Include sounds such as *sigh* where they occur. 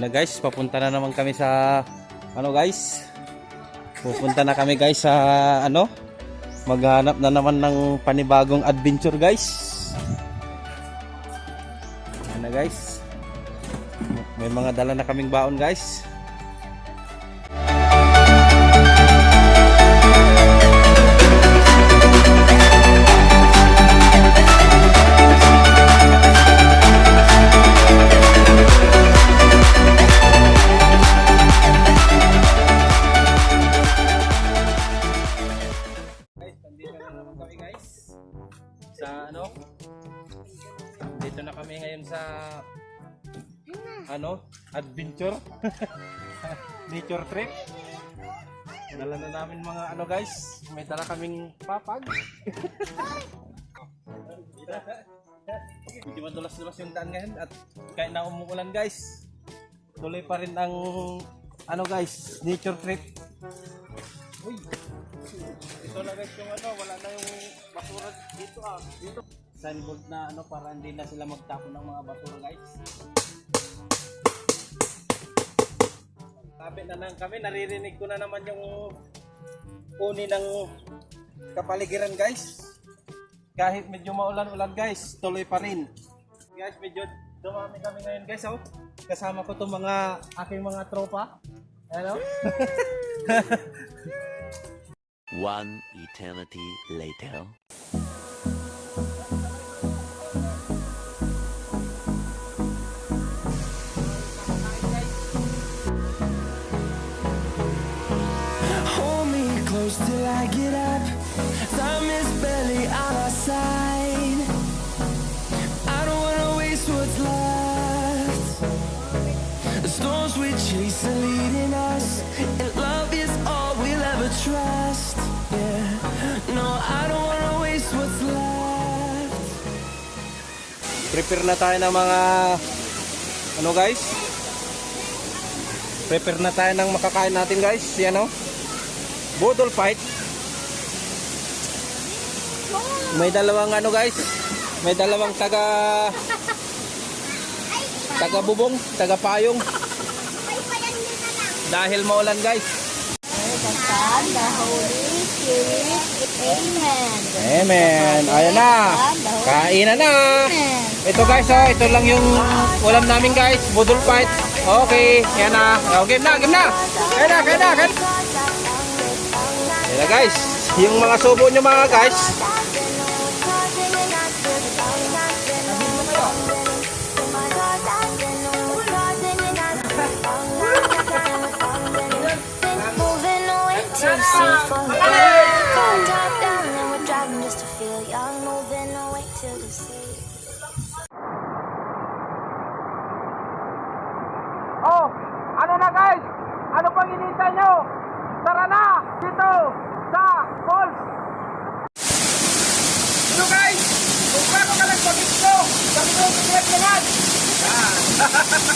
na guys, papunta na naman kami sa ano guys. Pupunta na kami guys sa ano? Maghanap na naman ng panibagong adventure guys. Ayan na guys. May mga dala na kaming baon. Guys, Sa ano? Dito na kami ngayon sa ano? Adventure. *laughs* Nature trip. Dala na namin mga ano guys. May dala kaming papag. Medyo madulas-dulas yung daan ngayon at kahit na umuulan guys. Tuloy pa rin ang ano guys, nature trip. Uy, ito na guys yung ano, wala na yung basura dito ah. Dito. Signboard na ano para hindi na sila magtapon ng mga basura guys. Sabi na lang kami, naririnig ko na naman yung uni ng kapaligiran guys. Kahit medyo maulan-ulan guys, tuloy pa rin. Guys, medyo dumami kami ngayon guys oh. Kasama ko tong mga aking mga tropa. Ano? *laughs* One eternity later. Hold me close till I get up. Time is barely on our side. I don't wanna waste what's left. The storms we chase are leading us, Prepare na tayo ng mga ano guys? Prepare na tayo ng makakain natin guys. Yan oh. Budol fight. May dalawang ano guys? May dalawang taga taga bubong, taga payong. Dahil maulan guys. Son, the Holy Spirit. Amen. Amen. Ayan na. Kainan na. Ito guys, oh, ito lang yung ulam namin guys. Budol fight. Okay, yan na. Oh, game na, game na. Kaya na, kaya na, kaya na. Yan na guys. Yung mga subo nyo mga guys. Sea for Oh, ano na guys? Ano pang hinihintay nyo? Tara na dito sa falls. Ano guys? Kung bago ka lang pag-gusto, sabi ko, subscribe naman. Yan.